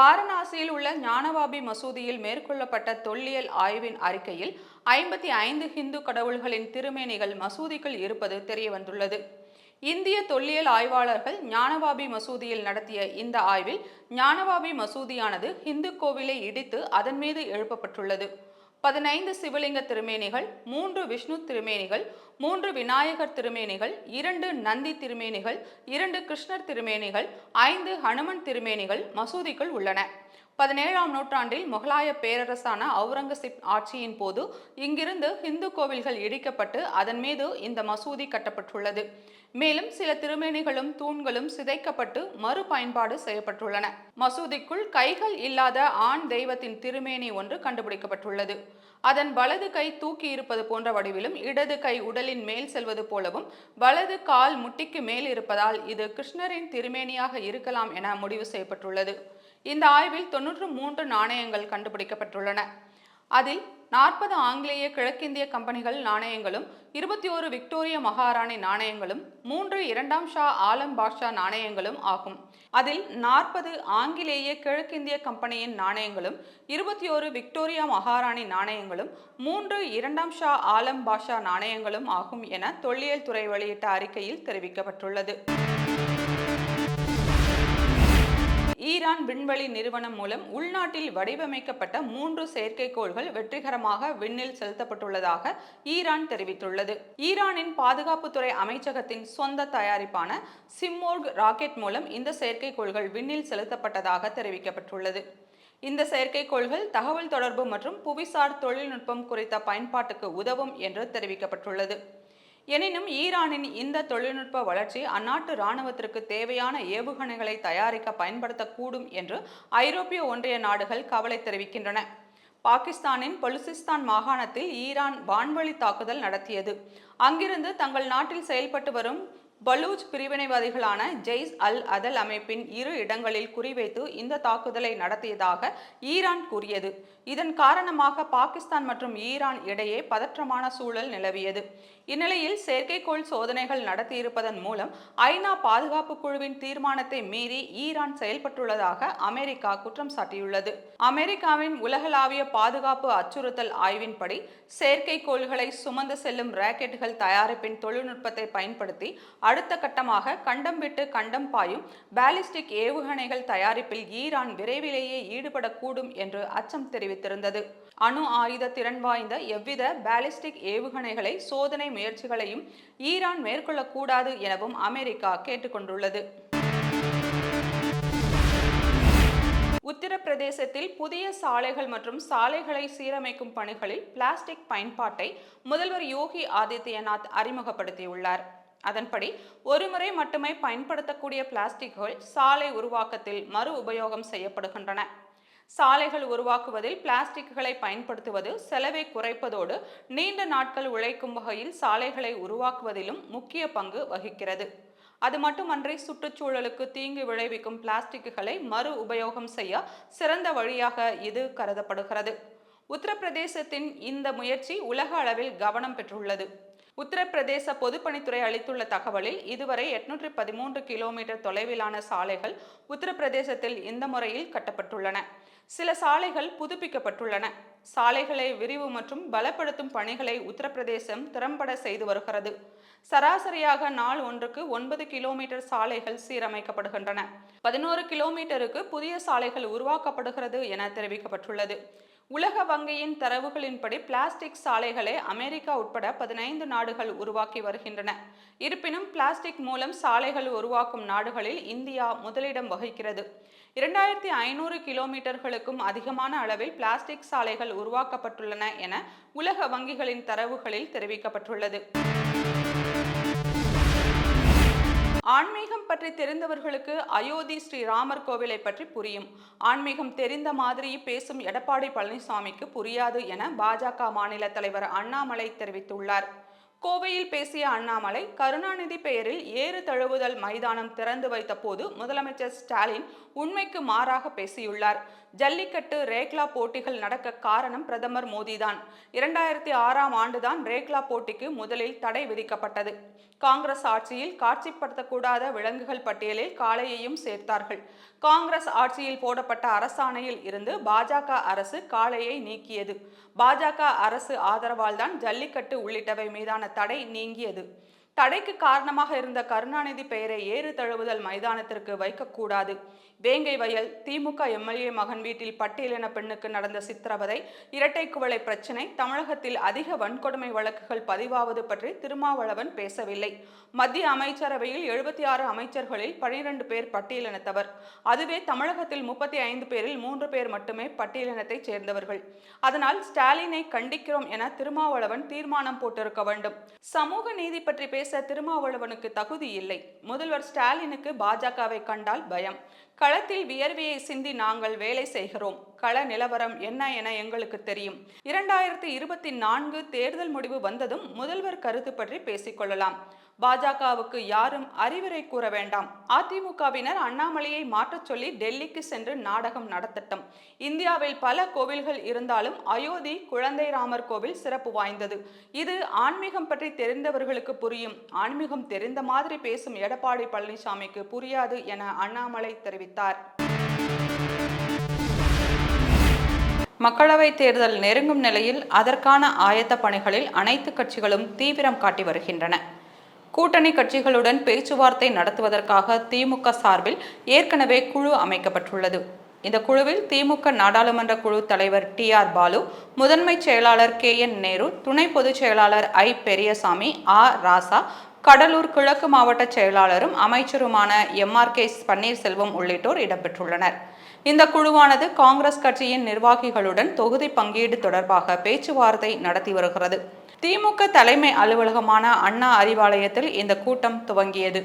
வாரணாசியில் உள்ள ஞானவாபி மசூதியில் மேற்கொள்ளப்பட்ட தொல்லியல் ஆய்வின் அறிக்கையில் ஐம்பத்தி ஐந்து ஹிந்து கடவுள்களின் திருமேனிகள் மசூதிக்குள் இருப்பது தெரியவந்துள்ளது. இந்திய தொல்லியல் ஆய்வாளர்கள் ஞானவாபி மசூதியில் நடத்திய இந்த ஆய்வில் ஞானவாபி மசூதியானது ஹிந்து கோவிலை இடித்து அதன் மீது எழுப்பப்பட்டுள்ளது. பதினைந்து சிவலிங்க திருமேனிகள் மூன்று விஷ்ணு திருமேனிகள் மூன்று விநாயகர் திருமேனிகள் இரண்டு நந்தி திருமேனிகள் இரண்டு கிருஷ்ணர் திருமேனிகள் ஐந்து ஹனுமன் திருமேனிகள் மசூதிக்குள் உள்ளன. பதினேழாம் நூற்றாண்டில் முகலாய பேரரசான அவுரங்கசீப் ஆட்சியின் போது இங்கிருந்து இந்து கோவில்கள் இடிக்கப்பட்டு அதன் மீது இந்த மசூதி கட்டப்பட்டுள்ளது. மேலும் சில திருமேனிகளும் தூண்களும் சிதைக்கப்பட்டு மறுபயன்பாடு செய்யப்பட்டுள்ளன. மசூதிக்குள் கைகள் இல்லாத ஆண் தெய்வத்தின் திருமேனி ஒன்று கண்டுபிடிக்கப்பட்டுள்ளது. அதன் வலது கை தூக்கி இருப்பது போன்ற வடிவிலும் இடது கை உடலின் மேல் செல்வது போலவும் வலது கால் முட்டிக்கு மேல் இருப்பதால் இது கிருஷ்ணரின் திருமேனியாக இருக்கலாம் என முடிவு செய்யப்பட்டுள்ளது. இந்த ஆய்வில் தொன்னூற்று மூன்று நாணயங்கள் கண்டுபிடிக்கப்பட்டுள்ளன. அதில் நாற்பது ஆங்கிலேய கிழக்கிந்திய கம்பெனிகள் நாணயங்களும் இருபத்தி ஓரு விக்டோரிய மகாராணி நாணயங்களும் மூன்று இரண்டாம் ஷா ஆலம் பாட்ஷா நாணயங்களும் ஆகும். அதில் நாற்பது ஆங்கிலேய கிழக்கிந்திய கம்பெனியின் நாணயங்களும் இருபத்தி ஓரு விக்டோரியா மகாராணி நாணயங்களும் மூன்று இரண்டாம் ஷா ஆலம் பாஷா நாணயங்களும் ஆகும் என தொல்லியல் துறை வெளியிட்ட அறிக்கையில் தெரிவிக்கப்பட்டுள்ளது. ஈரான் விண்வெளி நிறுவனம் மூலம் உள்நாட்டில் வடிவமைக்கப்பட்ட மூன்று செயற்கைக்கோள்கள் வெற்றிகரமாக விண்ணில் செலுத்தப்பட்டுள்ளதாக ஈரான் தெரிவித்துள்ளது. ஈரானின் பாதுகாப்புத்துறை அமைச்சகத்தின் சொந்த தயாரிப்பான சிம்மோர்க் ராக்கெட் மூலம் இந்த செயற்கைக்கோள்கள் விண்ணில் செலுத்தப்பட்டதாக தெரிவிக்கப்பட்டுள்ளது. இந்த செயற்கைக்கோள்கள் தகவல் தொடர்பு மற்றும் புவிசார் தொழில்நுட்பம் குறித்த பயன்பாட்டுக்கு உதவும் என்று தெரிவிக்கப்பட்டுள்ளது. எனினும் ஈரானின் இந்த தொழில்நுட்ப வளர்ச்சி அந்நாட்டு இராணுவத்திற்கு தேவையான ஏவுகணைகளை தயாரிக்க பயன்படுத்தக்கூடும் என்று ஐரோப்பிய ஒன்றிய நாடுகள் கவலை தெரிவிக்கின்றன. பாகிஸ்தானின் பலுசிஸ்தான் மாகாணத்தில் ஈரான் வான்வழி தாக்குதல் நடத்தியது. அங்கிருந்து தங்கள் நாட்டில் செயல்பட்டு வரும் பலூச் பிரிவினைவாதிகளான ஜெய்ஸ் அல் அதல் அமைப்பின் இரு இடங்களில் குறிவைத்து இந்த தாக்குதலை நடத்தியதாக ஈரான் கூறியது. இதன் காரணமாக பாகிஸ்தான் மற்றும் ஈரான் இடையே பதற்றமான சூழல் நிலவியது. இந்நிலையில் செயற்கைக்கோள் சோதனைகள் நடத்தியிருப்பதன் மூலம் ஐநா பாதுகாப்பு குழுவின் தீர்மானத்தை மீறி ஈரான் செயல்பட்டுள்ளதாக அமெரிக்கா குற்றம் சாட்டியுள்ளது. அமெரிக்காவின் உலகளாவிய பாதுகாப்பு அச்சுறுத்தல் ஆய்வின்படி செயற்கைக்கோள்களை சுமந்து செல்லும் ராக்கெட்டுகள் தயாரிப்பின் தொழில்நுட்பத்தை பயன்படுத்தி அடுத்த கட்டமாக கண்டம் விட்டு கண்டம் பாயும் பாலிஸ்டிக் ஏவுகணைகள் தயாரிப்பில் ஈரான் விரைவிலேயே ஈடுபடக்கூடும் என்று அச்சம் தெரிவித்திருந்தது. அணு ஆயுத திறன் வாய்ந்த எவ்வித பாலிஸ்டிக் ஏவுகணைகளை சோதனை முயற்சிகளையும் ஈரான் மேற்கொள்ளக்கூடாது எனவும் அமெரிக்கா கேட்டுக்கொண்டுள்ளது. உத்தரப்பிரதேசத்தில் புதிய சாலைகள் மற்றும் சாலைகளை சீரமைக்கும் பணிகளில் பிளாஸ்டிக் பயன்பாட்டை முதல்வர் யோகி ஆதித்யநாத் அறிமுகப்படுத்தியுள்ளார். அதன்படி ஒருமுறை மட்டுமே பயன்படுத்தக்கூடிய பிளாஸ்டிக்குகள் சாலை உருவாக்கத்தில் மறு உபயோகம் செய்யப்படுகின்றன. சாலைகள் உருவாக்குவதில் பிளாஸ்டிக்குகளை பயன்படுத்துவது செலவை குறைப்பதோடு நீண்ட நாட்கள் உழைக்கும் வகையில் சாலைகளை உருவாக்குவதிலும் முக்கிய பங்கு வகிக்கிறது. அது மட்டுமன்றி சுற்றுச்சூழலுக்கு தீங்கு விளைவிக்கும் பிளாஸ்டிக்குகளை மறு உபயோகம் செய்ய சிறந்த வழியாக இது கருதப்படுகிறது. உத்தரப்பிரதேசத்தின் இந்த முயற்சி உலக அளவில் கவனம் பெற்றுள்ளது. உத்தரப்பிரதேச பொதுப்பணித்துறை அளித்துள்ள தகவலில் இதுவரை எட்நூற்றி பதிமூன்று கிலோமீட்டர் தொலைவிலான சாலைகள் உத்தரப்பிரதேசத்தில் இந்த முறையில் கட்டப்பட்டுள்ளன. சில சாலைகள் புதுப்பிக்கப்பட்டுள்ளன. சாலைகளை விரிவு மற்றும் பலப்படுத்தும் பணிகளை உத்தரப்பிரதேசம் திறம்பட செய்து வருகிறது. சராசரியாக நாள் ஒன்றுக்கு ஒன்பது கிலோமீட்டர் சாலைகள் சீரமைக்கப்படுகின்றன. பதினோரு கிலோமீட்டருக்கு புதிய சாலைகள் உருவாக்கப்படுகிறது என தெரிவிக்கப்பட்டுள்ளது. உலக வங்கியின் தரவுகளின்படி பிளாஸ்டிக் சாலைகளை அமெரிக்கா உட்பட பதினைந்து நாடுகள் உருவாக்கி வருகின்றன. இருப்பினும் பிளாஸ்டிக் மூலம் சாலைகள் உருவாக்கும் நாடுகளில் இந்தியா முதலிடம் வகிக்கிறது. இரண்டாயிரத்தி ஐநூறு கிலோமீட்டர்களுக்கும் அதிகமான அளவில் பிளாஸ்டிக் சாலைகள் உருவாக்கப்பட்டுள்ளன என உலக வங்கிகளின் தரவுகளில் தெரிவிக்கப்பட்டுள்ளது. ஆன்மீக பற்றி தெரிந்தவர்களுக்கு அயோத்தி ஸ்ரீராமர் கோவிலை பற்றி புரியும். ஆன்மீகம் தெரிந்த மாதிரி பேசும் எடப்பாடி பழனிசாமிக்கு புரியாது என பாஜக மாநில தலைவர் அண்ணாமலை தெரிவித்துள்ளார். கோவையில் பேசிய அண்ணாமலை கருணாநிதி பெயரில் ஏறு தழுவுதல் மைதானம் திறந்து வைத்த போது முதலமைச்சர் ஸ்டாலின் உண்மைக்கு மாறாக பேசியுள்ளார். ஜல்லிக்கட்டு ரேக்லா போட்டிகள் நடக்க காரணம் பிரதமர் மோடிதான். இரண்டாயிரத்தி ஆறாம் ஆண்டுதான் ரேக்லா போட்டிக்கு முதலில் தடை விதிக்கப்பட்டது. காங்கிரஸ் ஆட்சியில் காட்சிப்படுத்தக்கூடாத விலங்குகள் பட்டியலில் காளையையும் சேர்த்தார்கள். காங்கிரஸ் ஆட்சியில் போடப்பட்ட அரசாணையில் இருந்து பாஜக அரசு காளையை நீக்கியது. பாஜக அரசு ஆதரவால் தான் ஜல்லிக்கட்டு உள்ளிட்டவை மீதான தடை நீங்கியது. தடைக்கு காரணமாக இருந்த கருணாநிதி பெயரை ஏறு தழுவுதல் மைதானத்திற்கு வைக்கக்கூடாது. வேங்கை வயல் திமுக எம்எல்ஏ மகன் வீட்டில் பட்டியலின பெண்ணுக்கு நடந்த சித்திரவதை இரட்டை குவளை பிரச்சினை தமிழகத்தில் அதிக வன்கொடுமை வழக்குகள் பதிவாவது பற்றி திருமாவளவன் பேசவில்லை. மத்திய அமைச்சரவையில் எழுபத்தி ஆறு அமைச்சர்களில் பனிரெண்டு பேர் பட்டியலினத்தவர் அதுவே தமிழகத்தில் முப்பத்தி ஐந்து பேரில் மூன்று பேர் மட்டுமே பட்டியலினத்தைச் சேர்ந்தவர்கள். அதனால் ஸ்டாலினை கண்டிக்கிறோம் என திருமாவளவன் தீர்மானம் போட்டிருக்க வேண்டும். சமூக நீதி பற்றி பேச திருமாவளவனுக்கு தகுதி இல்லை. முதல்வர் ஸ்டாலினுக்கு பாஜகவை கண்டால் பயம். களத்தில் வியர்வையை சிந்தி நாங்கள் வேலை செய்கிறோம். கள நிலவரம் என்ன என எங்களுக்கு தெரியும். இரண்டாயிரத்தி இருபத்தி நான்கு தேர்தல் முடிவு வந்ததும் முதல்வர் கருத்து பற்றி பேசிக்கொள்ளலாம் பாஜகவுக்கு யாரும் அறிவுரை கூற வேண்டாம். அதிமுகவினர் அண்ணாமலையை மாற்றச் சொல்லி டெல்லிக்கு சென்று நாடகம் நடத்தட்டும். இந்தியாவில் பல கோவில்கள் இருந்தாலும் அயோத்தி குழந்தை ராமர் கோவில் சிறப்பு வாய்ந்தது. இது ஆன்மீகம் பற்றி தெரிந்தவர்களுக்கு புரியும். ஆன்மீகம் தெரிந்த மாதிரி பேசும் எடப்பாடி பழனிசாமிக்கு புரியாது என அண்ணாமலை தெரிவித்தார். மக்களவைத் தேர்தல் நெருங்கும் நிலையில் அதற்கான ஆயத்த பணிகளில் அனைத்து கட்சிகளும் தீவிரம் காட்டி வருகின்றன. கூட்டணி கட்சிகளுடன் பேச்சுவார்த்தை நடத்துவதற்காக திமுக சார்பில் ஏற்கனவே குழு அமைக்கப்பட்டுள்ளது. இந்த குழுவில் திமுக நாடாளுமன்ற குழு தலைவர் டி ஆர் பாலு முதன்மை செயலாளர் கே என் நேரு துணை பொதுச் செயலாளர் ஐ பெரியசாமி ஆ ராசா கடலூர் கிழக்கு மாவட்ட செயலாளரும் அமைச்சருமான எம் ஆர் கே பன்னீர்செல்வம் உள்ளிட்டோர் இடம்பெற்றுள்ளனர். இந்த குழுவானது காங்கிரஸ் கட்சியின் நிர்வாகிகளுடன் தொகுதி பங்கீடு தொடர்பாக பேச்சுவார்த்தை நடத்தி வருகிறது. திமுக தலைமை அலுவலகமான அண்ணா அறிவாலயத்தில் இந்த கூட்டம் துவங்கியது.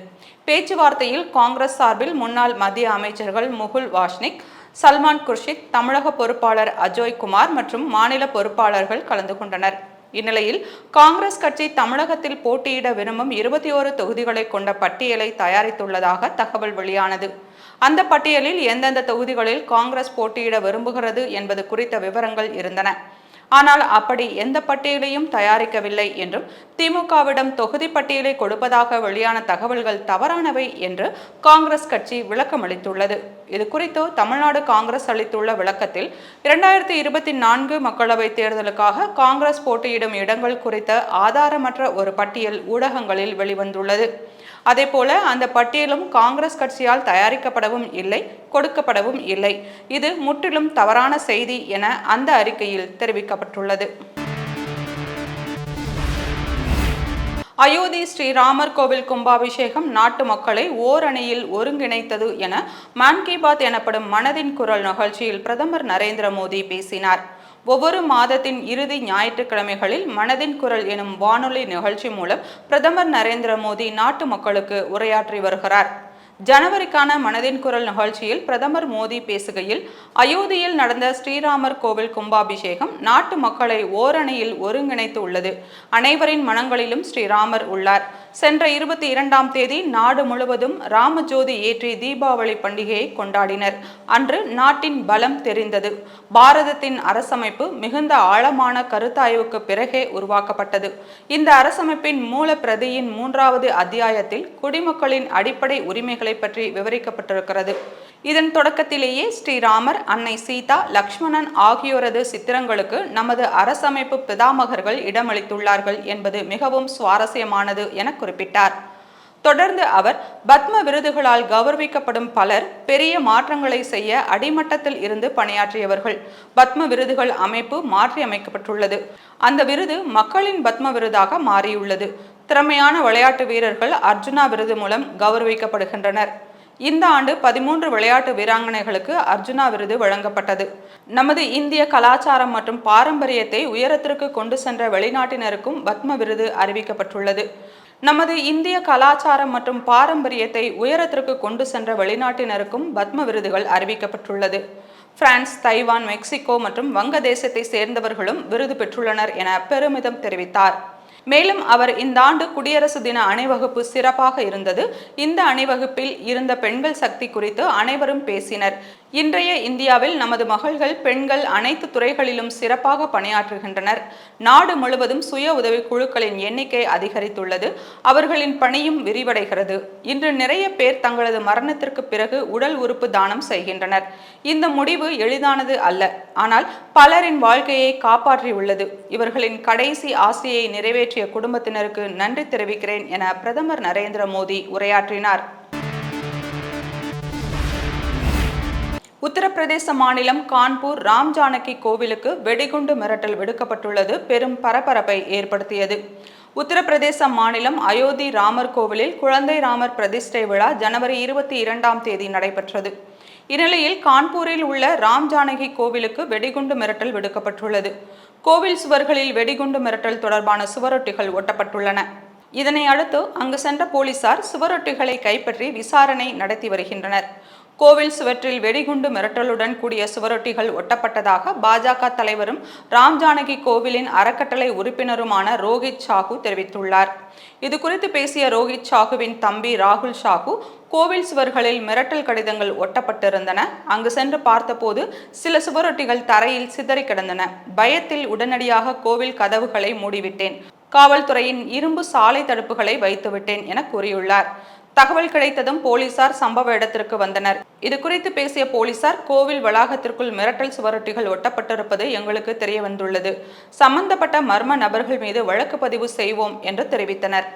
பேச்சுவார்த்தையில் காங்கிரஸ் சார்பில் முன்னாள் மத்திய அமைச்சர்கள் முகுல் வாஷ்னிக் சல்மான் குர்ஷித் தமிழக பொறுப்பாளர் அஜோய் குமார் மற்றும் மாநில பொறுப்பாளர்கள் கலந்து கொண்டனர். இந்நிலையில் காங்கிரஸ் கட்சி தமிழகத்தில் போட்டியிட விரும்பும் இருபத்தி ஓரு தொகுதிகளை கொண்ட பட்டியலை தயாரித்துள்ளதாக தகவல் வெளியானது. அந்த பட்டியலில் எந்தெந்த தொகுதிகளில் காங்கிரஸ் போட்டியிட விரும்புகிறது என்பது குறித்த விவரங்கள் இருந்தன. ஆனால் அப்படி எந்த பட்டியலையும் தயாரிக்கவில்லை என்றும் திமுகவிடம் தொகுதி பட்டியலை கொடுப்பதாக வெளியான தகவல்கள் தவறானவை என்று காங்கிரஸ் கட்சி விளக்கமளித்துள்ளது இது குறித்து தமிழ்நாடு காங்கிரஸ் அளித்துள்ள விளக்கத்தில் இரண்டாயிரத்தி இருபத்தி நான்கு மக்களவைத் தேர்தலுக்காக காங்கிரஸ் போட்டியிடும் இடங்கள் குறித்த ஆதாரமற்ற ஒரு பட்டியல் ஊடகங்களில் வெளிவந்துள்ளது. அதேபோல அந்த பட்டியலும் காங்கிரஸ் கட்சியால் தயாரிக்கப்படவும் இல்லை கொடுக்கப்படவும் இல்லை. இது முற்றிலும் தவறான செய்தி என அந்த அறிக்கையில் தெரிவிக்கப்பட்டுள்ளது அயோத்தி ஸ்ரீராமர் கோவில் கும்பாபிஷேகம் நாட்டு மக்களை ஓரணியில் ஒருங்கிணைத்தது என மான் கி பாத் எனப்படும் மனதின் குரல் நிகழ்ச்சியில் பிரதமர் நரேந்திர மோடி பேசினார். ஒவ்வொரு மாதத்தின் இறுதி ஞாயிற்றுக்கிழமைகளில் மனதின் குரல் எனும் வானொலி நிகழ்ச்சி மூலம் பிரதமர் நரேந்திர மோடி நாட்டு மக்களுக்கு உரையாற்றி வருகிறார். ஜனவரிக்கான மனதின் குரல் நிகழ்ச்சியில் பிரதமர் மோடி பேசுகையில் அயோத்தியில் நடந்த ஸ்ரீராமர் கோவில் கும்பாபிஷேகம் நாட்டு மக்களை ஓரணியில் ஒருங்கிணைத்து உள்ளது அனைவரின் மனங்களிலும் ஸ்ரீராமர் உள்ளார். சென்ற இருபத்தி இரண்டாம் தேதி நாடு முழுவதும் ராமஜோதி ஏற்றி தீபாவளி பண்டிகையை கொண்டாடினர். அன்று நாட்டின் பலம் தெரிந்தது. பாரதத்தின் அரசமைப்பு மிகுந்த ஆழமான கருத்தாய்வுக்கு பிறகே உருவாக்கப்பட்டது. இந்த அரசமைப்பின் மூல பிரதியின் மூன்றாவது அத்தியாயத்தில் குடிமக்களின் அடிப்படை உரிமைகள் பற்றி விவரிக்கப்பட்டிருக்கிறது. இதன் தொடக்கத்திலேயே ஸ்ரீராமர் அன்னை சீதா லக்ஷ்மணன் ஆகியோரது சித்திரங்களுக்கு நமது அரசமைப்பு பிதாமகர்கள் இடமளித்துள்ளார்கள் என்பது மிகவும் சுவாரஸ்யமானது என குறிப்பிட்டார். தொடர்ந்து அவர் பத்ம விருதுகளால் கௌரவிக்கப்படும் பலர் பெரிய மாற்றங்களை செய்ய அடிமட்டத்தில் இருந்து பணியாற்றியவர்கள். பத்ம விருதுகள் அமைப்பு மாற்றியமைக்கப்பட்டுள்ளது. அந்த விருது மக்களின் பத்ம விருதாக மாறியுள்ளது. திறமையான விளையாட்டு வீரர்கள் அர்ஜுனா விருது மூலம் கௌரவிக்கப்படுகின்றனர். இந்த ஆண்டு பதிமூன்று விளையாட்டு வீராங்கனைகளுக்கு அர்ஜுனா விருது வழங்கப்பட்டது. நமது இந்திய கலாச்சாரம் மற்றும் பாரம்பரியத்தை உயரத்திற்கு கொண்டு சென்ற வெளிநாட்டினருக்கும் பத்ம விருது அறிவிக்கப்பட்டுள்ளது. நமது இந்திய கலாச்சாரம் மற்றும் பாரம்பரியத்தை உயரத்திற்கு கொண்டு சென்ற வெளிநாட்டினருக்கும் பத்ம விருதுகள் அறிவிக்கப்பட்டுள்ளது. பிரான்ஸ் தைவான் மெக்சிகோ மற்றும் வங்கதேசத்தை சேர்ந்தவர்களும் விருது பெற்றுள்ளனர் என பெருமிதம் தெரிவித்தார். மேலும் அவர் இந்த ஆண்டு குடியரசு தின அணிவகுப்பு சிறப்பாக இருந்தது. இந்த அணிவகுப்பில் இருந்த பெண்கள் சக்தி குறித்து அனைவரும் பேசினர். இன்றைய இந்தியாவில் நமது மகள்கள் பெண்கள் அனைத்து துறைகளிலும் சிறப்பாக பணியாற்றுகின்றனர். நாடு முழுவதும் சுய உதவி குழுக்களின் எண்ணிக்கை அதிகரித்துள்ளது. அவர்களின் பணியும் விரிவடைகிறது. இன்று நிறைய பேர் தங்களது மரணத்திற்கு பிறகு உடல் உறுப்பு தானம் செய்கின்றனர். இந்த முடிவு எளிதானது அல்ல. ஆனால் பலரின் வாழ்க்கையை காப்பாற்றியுள்ளது. இவர்களின் கடைசி ஆசையை நிறைவேற்றிய குடும்பத்தினருக்கு நன்றி தெரிவிக்கிறேன் என பிரதமர் நரேந்திர மோடி உரையாற்றினார். உத்தரப்பிரதேச மாநிலம் கான்பூர் ராம் ஜானகி கோவிலுக்கு வெடிகுண்டு மிரட்டல் விடுக்கப்பட்டுள்ளது. பெரும் பரபரப்பை ஏற்படுத்தியது. உத்தரப்பிரதேச மாநிலம் அயோத்தி ராமர் கோவிலில் குழந்தை ராமர் பிரதிஷ்டை விழா ஜனவரி இருபத்தி இரண்டாம் தேதி நடைபெற்றது. இந்நிலையில் கான்பூரில் உள்ள ராம் ஜானகி கோவிலுக்கு வெடிகுண்டு மிரட்டல் விடுக்கப்பட்டுள்ளது. கோவில் சுவர்களில் வெடிகுண்டு மிரட்டல் தொடர்பான சுவரொட்டிகள் ஒட்டப்பட்டுள்ளன. இதனை அடுத்து அங்கு சென்ற போலீசார் சுவரொட்டிகளை கைப்பற்றி விசாரணை நடத்தி வருகின்றனர். கோவில் சுவற்றில் வெடிகுண்டு மிரட்டலுடன் கூடிய சுவரொட்டிகள் ஒட்டப்பட்டதாக பாஜக தலைவரும் ராம் ஜானகி கோவிலின் அறக்கட்டளை உறுப்பினருமான ரோஹித் சாகு தெரிவித்துள்ளார். இது குறித்து பேசிய ரோஹித் சாகுவின் தம்பி ராகுல் சாகு கோவில் சுவர்களில் மிரட்டல் கடிதங்கள் ஒட்டப்பட்டிருந்தன. அங்கு சென்று பார்த்தபோது சில சுவரொட்டிகள் தரையில் சிதறி கிடந்தன. பயத்தில் உடனடியாக கோவில் கதவுகளை மூடிவிட்டேன். காவல்துறையின் இரும்பு சாலை தடுப்புகளை வைத்துவிட்டேன் என கூறியுள்ளார். தகவல் கிடைத்ததும் போலீசார் சம்பவ இடத்திற்கு வந்தனர். இது குறித்து பேசிய போலீசார் கோவில் வளாகத்திற்குள் மிரட்டல் சுவரொட்டிகள் ஒட்டப்பட்டிருப்பது எங்களுக்கு தெரிய வந்துள்ளது சம்பந்தப்பட்ட மர்ம நபர்கள் மீது வழக்கு பதிவு செய்வோம் என்று தெரிவித்தனர்.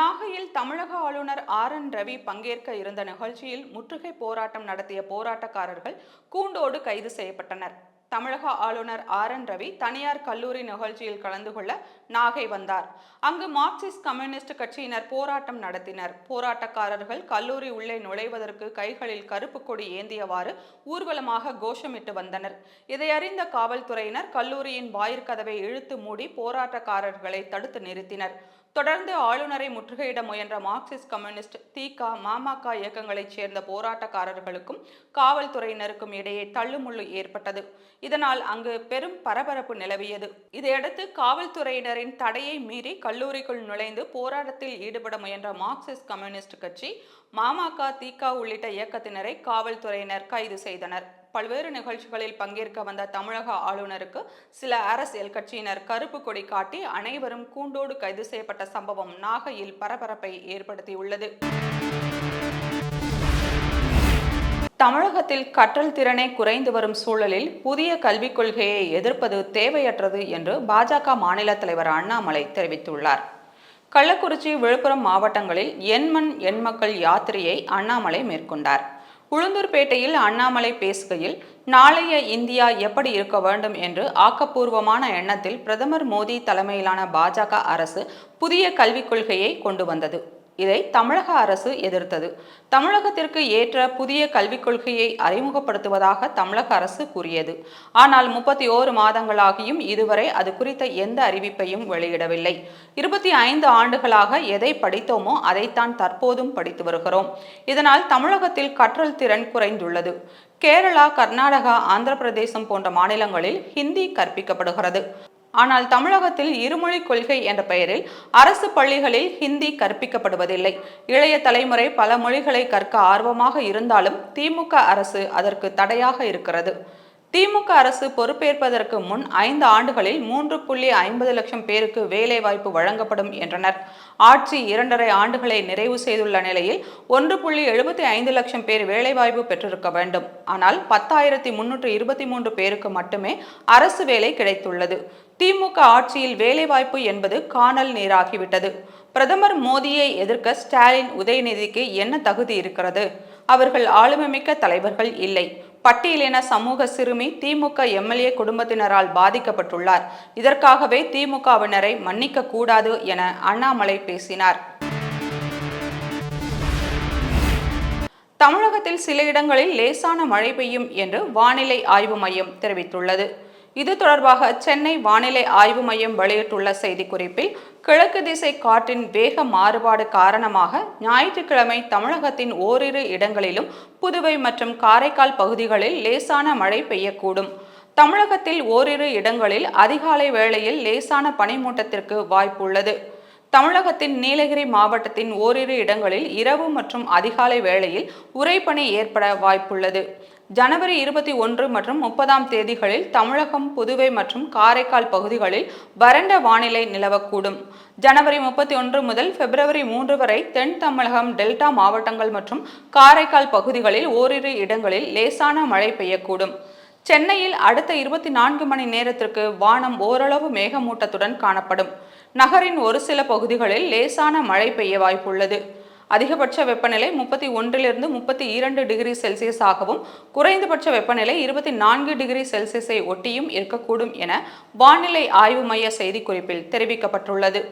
நாகையில் தமிழக ஆளுநர் ஆர். என். ரவி பங்கேற்க இருந்த நிகழ்ச்சியில் முற்றுகை போராட்டம் நடத்திய போராட்டக்காரர்கள் கூண்டோடு கைது செய்யப்பட்டனர். தமிழக ஆளுநர் ஆர் என் ரவி தனியார் கல்லூரி நிகழ்ச்சியில் கலந்து கொள்ள நாகை வந்தார். அங்கு மார்க்சிஸ்ட் கம்யூனிஸ்ட் கட்சியினர் போராட்டம் நடத்தினர். போராட்டக்காரர்கள் கல்லூரி உள்ளே நுழைவதற்கு கைகளில் கருப்பு கொடி ஏந்தியவாறு ஊர்வலமாக கோஷமிட்டு வந்தனர். இதையறிந்த காவல்துறையினர் கல்லூரியின் வாயிற்கதவை இழுத்து மூடி போராட்டக்காரர்களை தடுத்து நிறுத்தினர். தொடர்ந்து ஆளுநரை முற்றுகையிட முயன்ற மார்க்சிஸ்ட் கம்யூனிஸ்ட் திக மாமக இயக்கங்களைச் சேர்ந்த போராட்டக்காரர்களுக்கும் காவல்துறையினருக்கும் இடையே தள்ளுமுள்ளு ஏற்பட்டது. இதனால் அங்கு பெரும் பரபரப்பு நிலவியது. இதையடுத்து காவல்துறையினரின் தடையை மீறி கல்லூரிக்குள் நுழைந்து போராட்டத்தில் ஈடுபட முயன்ற மார்க்சிஸ்ட் கம்யூனிஸ்ட் கட்சி மாமக திக உள்ளிட்ட இயக்கத்தினரை காவல்துறையினர் கைது செய்தனர். பல்வேறு நிகழ்ச்சிகளில் பங்கேற்க வந்த தமிழக ஆளுநருக்கு சில அரசியல் கட்சியினர் கருப்பு கொடி காட்டி அனைவரும் கூண்டோடு கைது செய்யப்பட்ட சம்பவம் நாகையில் பரபரப்பை ஏற்படுத்தியுள்ளது. தமிழகத்தில் கற்றல் திறனே குறைந்து வரும் சூழலில் புதிய கல்விக் கொள்கையை எதிர்ப்பது தேவையற்றது என்று பாஜக மாநில தலைவர் அண்ணாமலை தெரிவித்துள்ளார். கள்ளக்குறிச்சி விழுப்புரம் மாவட்டங்களில் எண்மண் எண்மக்கள் யாத்திரையை அண்ணாமலை மேற்கொண்டார். உளுந்தூர்பேட்டையில் அண்ணாமலை பேசுகையில் நாளைய இந்தியா எப்படி இருக்க வேண்டும்? என்று ஆக்கப்பூர்வமான எண்ணத்தில் பிரதமர் மோடி தலைமையிலான பாஜக அரசு புதிய கல்விக் கொள்கையை கொண்டு வந்தது. இதை தமிழக அரசு எதிர்த்தது. தமிழகத்திற்கு ஏற்ற புதிய கல்விக் கொள்கையை அறிமுகப்படுத்துவதாக தமிழக அரசு கூறியது. ஆனால் முப்பத்தி ஓரு மாதங்களாகியும் இதுவரை அது குறித்த எந்த அறிவிப்பையும் வெளியிடவில்லை. இருபத்தி ஐந்து ஆண்டுகளாக எதை படித்தோமோ அதைத்தான் தற்போதும் படித்து வருகிறோம். இதனால் தமிழகத்தில் கற்றல் திறன் குறைந்துள்ளது. கேரளா கர்நாடகா ஆந்திர பிரதேசம் போன்ற மாநிலங்களில் ஹிந்தி கற்பிக்கப்படுகிறது. ஆனால் தமிழகத்தில் இருமொழி கொள்கை என்ற பெயரில் அரசு பள்ளிகளில் ஹிந்தி கற்பிக்கப்படுவதில்லை. இளைய தலைமுறை பல மொழிகளை கற்க ஆர்வமாக இருந்தாலும் திமுக அரசு அதற்கு தடையாக இருக்கிறது. திமுக அரசு பொறுப்பேற்பதற்கு முன் ஐந்து ஆண்டுகளில் மூன்று புள்ளி ஐம்பது லட்சம் பேருக்கு வேலைவாய்ப்பு வழங்கப்படும் என்றனர். ஆட்சி இரண்டரை ஆண்டுகளை நிறைவு செய்துள்ள நிலையில் ஒன்று புள்ளி எழுபத்தி ஐந்து லட்சம் பேர் வேலைவாய்ப்பு பெற்றிருக்க வேண்டும். ஆனால் பத்தாயிரத்தி முன்னூற்று இருபத்தி மூன்று பேருக்கு மட்டுமே அரசு வேலை கிடைத்துள்ளது. திமுக ஆட்சியில் வேலைவாய்ப்பு என்பது காணல் நீராகிவிட்டது. பிரதமர் மோடியை எதிர்க்க ஸ்டாலின் உதயநிதிக்கு என்ன தகுதி இருக்கிறது? அவர்கள் ஆளுமைமிக்க தலைவர்கள் இல்லை. பட்டியலின சமூக சிறுமி திமுக எம்எல்ஏ குடும்பத்தினரால் பாதிக்கப்பட்டுள்ளார். இதற்காகவே திமுகவினரை மன்னிக்க கூடாது என அண்ணாமலை பேசினார். தமிழகத்தில் சில இடங்களில் லேசான மழை பெய்யும் என்று வானிலை ஆய்வு மையம் தெரிவித்துள்ளது. இது தொடர்பாக சென்னை வானிலை ஆய்வு மையம் வெளியிட்டுள்ள செய்திக்குறிப்பில் கிழக்கு திசை காற்றின் வேக மாறுபாடு காரணமாக ஞாயிற்றுக்கிழமை தமிழகத்தின் ஓரிரு இடங்களிலும் புதுவை மற்றும் காரைக்கால் பகுதிகளில் லேசான மழை பெய்யக்கூடும். தமிழகத்தில் ஓரிரு இடங்களில் அதிகாலை வேளையில் லேசான பனிமூட்டத்திற்கு வாய்ப்புள்ளது. தமிழகத்தின் நீலகிரி மாவட்டத்தின் ஓரிரு இடங்களில் இரவு மற்றும் அதிகாலை வேளையில் உறைபனி ஏற்பட வாய்ப்புள்ளது. ஜனவரி இருபத்தி ஒன்று மற்றும் முப்பதாம் தேதிகளில் தமிழகம் புதுவை மற்றும் காரைக்கால் பகுதிகளில் வறண்ட வானிலை நிலவக்கூடும். ஜனவரி முப்பத்தி ஒன்று முதல் பிப்ரவரி மூன்று வரை தென் தமிழகம் டெல்டா மாவட்டங்கள் மற்றும் காரைக்கால் பகுதிகளில் ஓரிரு இடங்களில் லேசான மழை பெய்யக்கூடும். சென்னையில் அடுத்த இருபத்தி நான்கு மணி நேரத்திற்கு வானம் ஓரளவு மேகமூட்டத்துடன் காணப்படும். நகரின் ஒரு சில பகுதிகளில் லேசான மழை பெய்ய வாய்ப்புள்ளது. அதிகபட்ச வெப்பநிலை முப்பத்தி ஒன்றிலிருந்து முப்பத்தி இரண்டு டிகிரி செல்சியஸ் ஆகவும் குறைந்தபட்ச வெப்பநிலை இருபத்தி நான்கு டிகிரி செல்சியஸை ஒட்டியும் இருக்கக்கூடும் என வானிலை ஆய்வு மைய செய்திக்குறிப்பில் தெரிவிக்கப்பட்டுள்ளது.